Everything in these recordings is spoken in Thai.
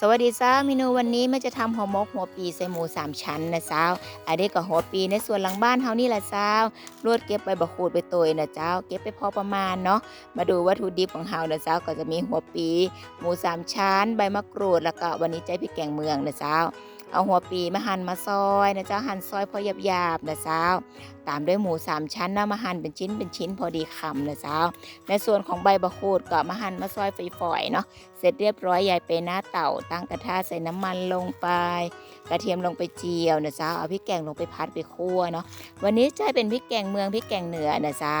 สวัสดีจ้าเมนูวันนี้แม่จะทำห่อหมกหัวปีใส่หมูสามชั้นนะเจ้าอันนี้ก็หัวปีในส่วนหลังบ้านเฮานี่แหละเจ้ารวดเก็บไปบะขูดไปตัวนะเจ้า เก็บไปพอประมาณเนาะมาดูวัตถุดิบของเฮานะเจ้าก็จะมีหัวปี หมูสามชั้น ใบมะกรูดแล้วก็วันนี้ใจพริกแกงเมืองนะเจ้า เอาหัวปีมาหั่นมาซอยนะเจ้าหั่นซอยพอหยาบๆนะเจ้า ตามด้วยหมูสามชั้นนะมาหั่นเป็นชิ้นเป็นชิ้นพอดีคำนะเจ้า ในส่วนของใบมะกรูดก็มาหั่นมาซอยฝอยๆเนาะเสร็จเรียบร้อยยายไปหน้าเต่าตั้งกระทะใส่น้ำมันลงไป กระเทียมลงไปเจียวนะจ๊ะเอาพริกแกงลงไปพัดไปคั่วเนาะวันนี้จะเป็นพริกแกงเมืองพริกแกงเหนือนะจ๊ะ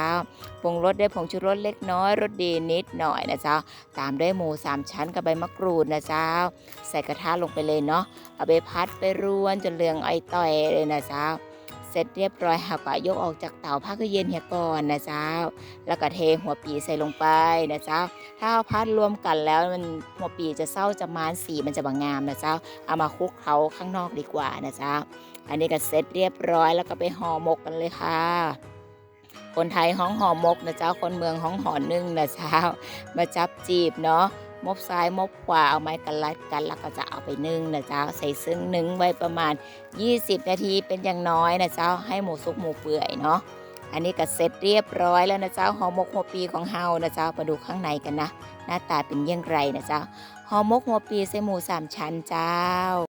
ปรุงรสด้วยผงชูรสเล็กน้อยรสดีนิดหน่อยนะจ๊ะตามด้วยหมูสามชั้นกับใบมะกรูดนะจ๊ะใส่กระทะลงไปเลยเนาะเอาไปพัดไปรวนจนเหลืองไอต่อยเลยนะจ๊ะ ร็จเรียบร้อยค่ะก็ยกออกจากเตาพักให้เย็นเหี่ยก่อนนะจ๊ะแล้วก็เทหัวปีใส่ลงไปนะจ๊ะถ้าเอาพัดรวมกันแล้วมันหัวปีจะเศร้าจะมานสีมันจะบางงามนะเจ้า เอามาคลุกเคล้าข้างนอกดีกว่านะเจ้า อันนี้ก็เสร็จเรียบร้อยแล้วก็ไปห่อหมกกันเลยค่ะคนไทยห้องห่อหมกนะเจ้า คนเมืองห้องห่อนึ่งนะเจ้า มาจับจีบเนาะ มบซ้ายมบขวาเอาไม้กันลัดกันแล้วก็จะเอาไปนึ่งนะเจ้าใส่ซึ่งนึ่งไว้ประมาณ 20 นาทีเป็นอย่างน้อยนะเจ้าให้หมูสุกหมูเปื่อยเนาะอันนี้ก็เสร็จเรียบร้อยแล้วนะเจ้าห่อหมกหัวปีของเฮานะเจ้ามาดูข้างในกันนะ หน้าตาเป็นยังไรนะเจ้าห่อหมกหัวปีใส่หมูสามชั้นเจ้า